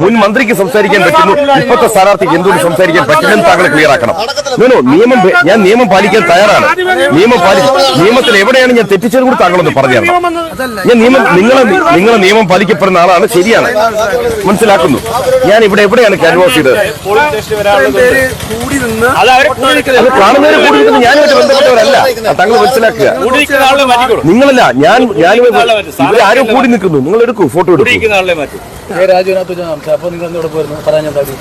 മുൻ മന്ത്രിക്ക് സംസാരിക്കാൻ പറ്റുന്നു. ഇപ്പോഴത്തെ സ്ഥാനാർത്ഥിക്ക് എന്തുകൊണ്ട് സംസാരിക്കാൻ പറ്റില്ലെന്ന് താങ്കൾ ക്ലിയർ ആക്കണം നോനോ നിയമം ഞാൻ നിയമം പാലിക്കാൻ തയ്യാറാണ്. നിയമം പാലി നിയമത്തിൽ എവിടെയാണ് ഞാൻ തെറ്റിച്ചത് കൂടി താങ്കളൊന്ന് പറഞ്ഞു തരണം ഞാൻ നിയമം നിങ്ങളെ നിങ്ങളെ നിയമം പാലിക്കപ്പെടുന്ന ആളാണ് ശരിയാണ്. മനസ്സിലാക്കുന്നു. ഞാൻ ഇവിടെ എവിടെയാണ് ക്യാൻവാസ് ചെയ്തത്? പേര് കൂടി നിന്ന് അത് കൂടി നിൽക്കുന്നത് അത് കാണുന്നവരെ കൂടി ഞാനുമായിട്ട് ബന്ധപ്പെട്ടവരല്ല. താങ്കൾ മനസ്സിലാക്കുക. നിങ്ങളല്ല ഞാൻ ഞാനും ഇവരാരും ആരും കൂടി നിൽക്കുന്നു. നിങ്ങൾ എടുക്കൂ. ഫോട്ടോ കൂടി എടുക്കൂ നിൽക്കുന്ന ആളെ മാറ്റി രാജുവിനകത്ത് വെച്ച് സംസാരിച്ചു അപ്പൊ നിങ്ങൾ എന്നോട് പോയിരുന്നു പറയാൻ ഞാൻ താടി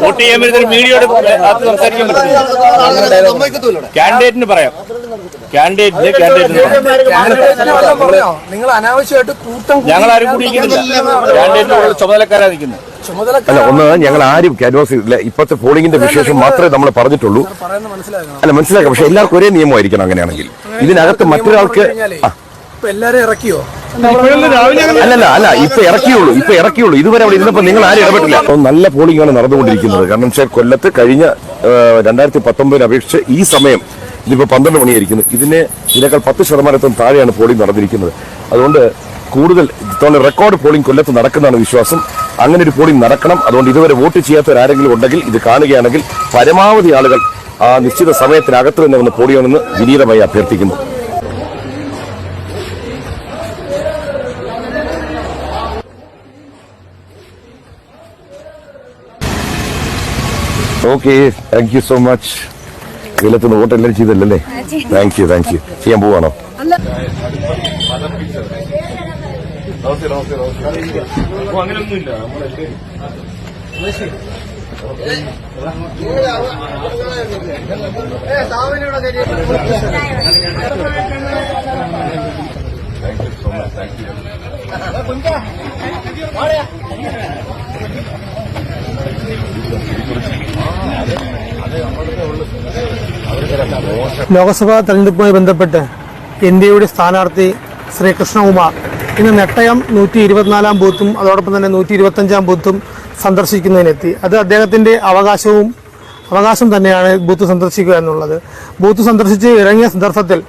വോട്ട് മീഡിയയോട് സംസാരിക്കാൻ പറ്റില്ല കാൻഡിഡേറ്റിന് പറയാം പറയാം നിങ്ങൾ അനാവശ്യമായിട്ട് കൂട്ടം കൂടി ഞങ്ങൾ ആരും കൂടി ചുമതലക്കാരാ നിൽക്കുന്നത് അല്ല ഒന്ന് ഞങ്ങൾ ആരും ക്യാൻവാസ് ഇല്ല. ഇപ്പോഴത്തെ പോളിംഗിന്റെ വിശേഷം മാത്രമേ നമ്മൾ പറഞ്ഞിട്ടുള്ളൂ. അല്ല മനസ്സിലാക്കാം. പക്ഷെ എല്ലാവർക്കും ഒരേ നിയമമായിരിക്കണം അങ്ങനെയാണെങ്കിൽ. ഇതിനകത്ത് മറ്റൊരാൾക്ക് എല്ലാരും ഇറക്കിയോ? അല്ലല്ല അല്ല ഇപ്പൊ ഇറക്കിയുള്ളൂ. ഇപ്പൊ ഇറക്കിയുള്ളൂ. ഇതുവരെ അവിടെ ഇരുന്നപ്പോ നിങ്ങൾ ആരും ഇടപെട്ടില്ല. അപ്പൊ നല്ല പോളിംഗ് ആണ് നടന്നുകൊണ്ടിരിക്കുന്നത്. കാരണം വെച്ചാൽ കൊല്ലത്ത് കഴിഞ്ഞ രണ്ടായിരത്തി പത്തൊമ്പതിന് അപേക്ഷിച്ച് ഈ സമയം ഇതിപ്പോ പന്ത്രണ്ട് മണിയായിരിക്കുന്നു. ഇതിന് ഇതിനേക്കാൾ പത്ത് ശതമാനത്തോളം താഴെയാണ് പോളിംഗ് നടന്നിരിക്കുന്നത്. അതുകൊണ്ട് കൂടുതൽ ഇത്തവണ റെക്കോർഡ് പോളിംഗ് കൊല്ലത്ത് നടക്കുന്നതാണ് വിശ്വാസം. അങ്ങനെ ഒരു പോളിംഗ് നടക്കണം. അതുകൊണ്ട് ഇതുവരെ വോട്ട് ചെയ്യാത്തവരാരെങ്കിലും ഉണ്ടെങ്കിൽ ഇത് കാണുകയാണെങ്കിൽ പരമാവധി ആളുകൾ ആ നിശ്ചിത സമയത്തിനകത്ത് തന്നെ വന്ന് പോളിയോണെന്ന് വിനീതമായി അഭ്യർത്ഥിക്കുന്നു. Okay thank you so much കൊല്ലത്തുനിന്ന് vote എല്ലാവരും ചെയ്തല്ലേ താങ്ക് യു താങ്ക് യു ചെയ്യാൻ പോവാണോ? ലോക്സഭാ തെരഞ്ഞെടുപ്പുമായി ബന്ധപ്പെട്ട് എൻ ഡി എയുടെ സ്ഥാനാർത്ഥി ശ്രീ കൃഷ്ണകുമാർ ഇന്ന് നെട്ടയം നൂറ്റി ഇരുപത്തിനാലാം ബൂത്തും അതോടൊപ്പം തന്നെ നൂറ്റി ഇരുപത്തഞ്ചാം ബൂത്തും സന്ദർശിക്കുന്നതിനെത്തി. അത് അദ്ദേഹത്തിന്റെ അവകാശവും അവകാശം തന്നെയാണ് ബൂത്ത് സന്ദർശിക്കുക എന്നുള്ളത്. ബൂത്ത് സന്ദർശിച്ച് ഇറങ്ങിയ സന്ദർഭത്തിൽ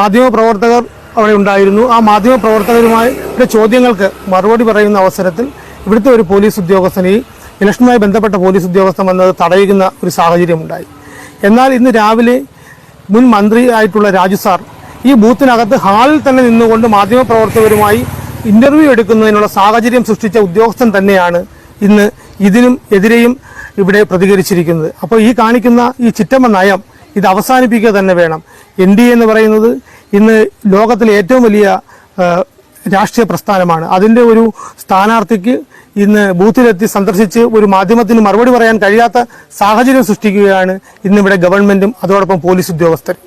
മാധ്യമപ്രവർത്തകർ അവിടെ ഉണ്ടായിരുന്നു. ആ മാധ്യമപ്രവർത്തകരുമായി ചോദ്യങ്ങൾക്ക് മറുപടി പറയുന്ന അവസരത്തിൽ ഇവിടുത്തെ ഒരു പോലീസ് ഉദ്യോഗസ്ഥൻ ഈ ഇലക്ഷനുമായി ബന്ധപ്പെട്ട പോലീസ് ഉദ്യോഗസ്ഥൻ വന്നത് തടയുന്ന ഒരു സാഹചര്യമുണ്ടായി. എന്നാൽ ഇന്ന് രാവിലെ മുൻ മന്ത്രി ആയിട്ടുള്ള രാജു സാർ ഈ ബൂത്തിനകത്ത് ഹാളിൽ തന്നെ നിന്നുകൊണ്ട് മാധ്യമപ്രവർത്തകരുമായി ഇന്റർവ്യൂ എടുക്കുന്നതിനുള്ള സാഹചര്യം സൃഷ്ടിച്ച ഉദ്യോഗസ്ഥൻ തന്നെയാണ് ഇന്ന് ഇതിനും എതിരെയും ഇവിടെ പ്രതികരിച്ചിരിക്കുന്നത്. അപ്പോൾ ഈ കാണിക്കുന്ന ഈ ചിറ്റമ്മ നയം ഇത് അവസാനിപ്പിക്കുക തന്നെ വേണം. എൻ ഡി എന്ന് പറയുന്നത് ഇന്ന് ലോകത്തിലെ ഏറ്റവും വലിയ രാഷ്ട്രീയ പ്രസ്ഥാനമാണ്. അതിന്റെ ഒരു സ്ഥാനാർത്ഥിക്ക് ഇന്ന് ബൂത്തിലെത്തി സന്ദർശിച്ച് ഒരു മാധ്യമത്തിന് മറുപടി പറയാൻ കഴിയാത്ത സാഹചര്യം സൃഷ്ടിക്കുകയാണ് ഇന്നിവിടെ ഗവൺമെന്റും അതോടൊപ്പം പോലീസ് ഉദ്യോഗസ്ഥരും.